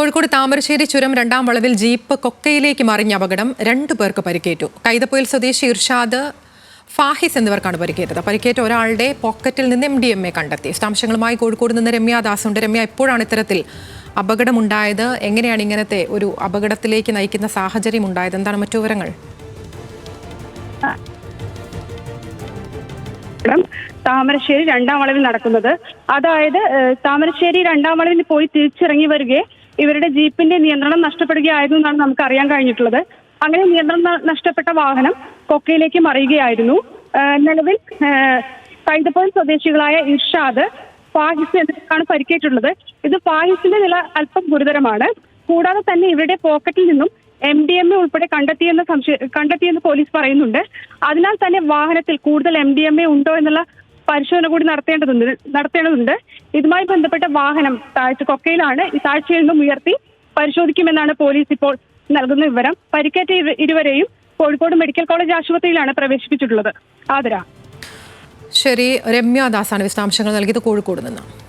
കോഴിക്കോട് താമരശ്ശേരി ചുരം രണ്ടാം വളവിൽ ജീപ്പ് കൊക്കയിലേക്ക് മറിഞ്ഞ അപകടം രണ്ടു പേർക്ക് പരിക്കേറ്റു. കൈതപ്പൊയിൽ സ്വദേശി ഇർഷാദ് ഫാഹിസ് എന്നിവർക്കാണ് പരിക്കേറ്റത്. പരിക്കേറ്റ ഒരാളുടെ പോക്കറ്റിൽ നിന്ന് എം ഡി എം എ കണ്ടെത്തി. വിശദാംശങ്ങളുമായി കോഴിക്കോട് നിന്ന് രമ്യ ദാസ് ഉണ്ട് രമ്യ എപ്പോഴാണ് ഇത്തരത്തിൽ അപകടമുണ്ടായത്? എങ്ങനെയാണ് ഇങ്ങനത്തെ ഒരു അപകടത്തിലേക്ക് നയിക്കുന്ന സാഹചര്യം ഉണ്ടായത് എന്താണ് മറ്റു വിവരങ്ങൾ? അപകടം താമരശ്ശേരി രണ്ടാം വളവിൽ നടക്കുന്നത്. അതായത് താമരശ്ശേരി രണ്ടാം വളവിൽ പോയി തിരിച്ചിറങ്ങി വരികയെ ഇവരുടെ ജീപ്പിന്റെ നിയന്ത്രണം നഷ്ടപ്പെടുകയായിരുന്നു എന്നാണ് നമുക്ക് അറിയാൻ കഴിഞ്ഞിട്ടുള്ളത്. അങ്ങനെ നിയന്ത്രണം നഷ്ടപ്പെട്ട വാഹനം കൊക്കയിലേക്ക് മറിയുകയായിരുന്നു. നിലവിൽ കൈതപ്പോയിൽ സ്വദേശികളായ ഇർഷാദ് ഫാഹിസ് എന്നിവർക്കാണ് പരിക്കേറ്റുള്ളത്. ഇത് ഫാഹിസിന്റെ നില അല്പം ഗുരുതരമാണ്. കൂടാതെ തന്നെ ഇവരുടെ പോക്കറ്റിൽ നിന്നും എം ഡി എം എ ഉൾപ്പെടെ കണ്ടെത്തിയെന്ന് സംശയ കണ്ടെത്തിയെന്ന് പോലീസ് പറയുന്നുണ്ട്. അതിനാൽ തന്നെ വാഹനത്തിൽ കൂടുതൽ എം ഡി എം എ ഉണ്ടോ എന്നുള്ള പരിശോധന കൂടി നടത്തേണ്ടതുണ്ട് നടത്തേണ്ടതുണ്ട്. ഇതുമായി ബന്ധപ്പെട്ട വാഹനം താഴ്ച കൊക്കയിലാണ്. താഴ്ചയിൽ നിന്നും ഉയർത്തി പരിശോധിക്കുമെന്നാണ് പോലീസ് ഇപ്പോൾ നൽകുന്ന വിവരം. പരിക്കേറ്റ ഇരു- ഇരുവരെയും കോഴിക്കോട് മെഡിക്കൽ കോളേജ് ആശുപത്രിയിലാണ് പ്രവേശിപ്പിച്ചിട്ടുള്ളത്. ആദര ശരി രമ്യ ദാസാണ് വിശദാംശങ്ങൾ നൽകിയത് കോഴിക്കോട് നിന്ന്.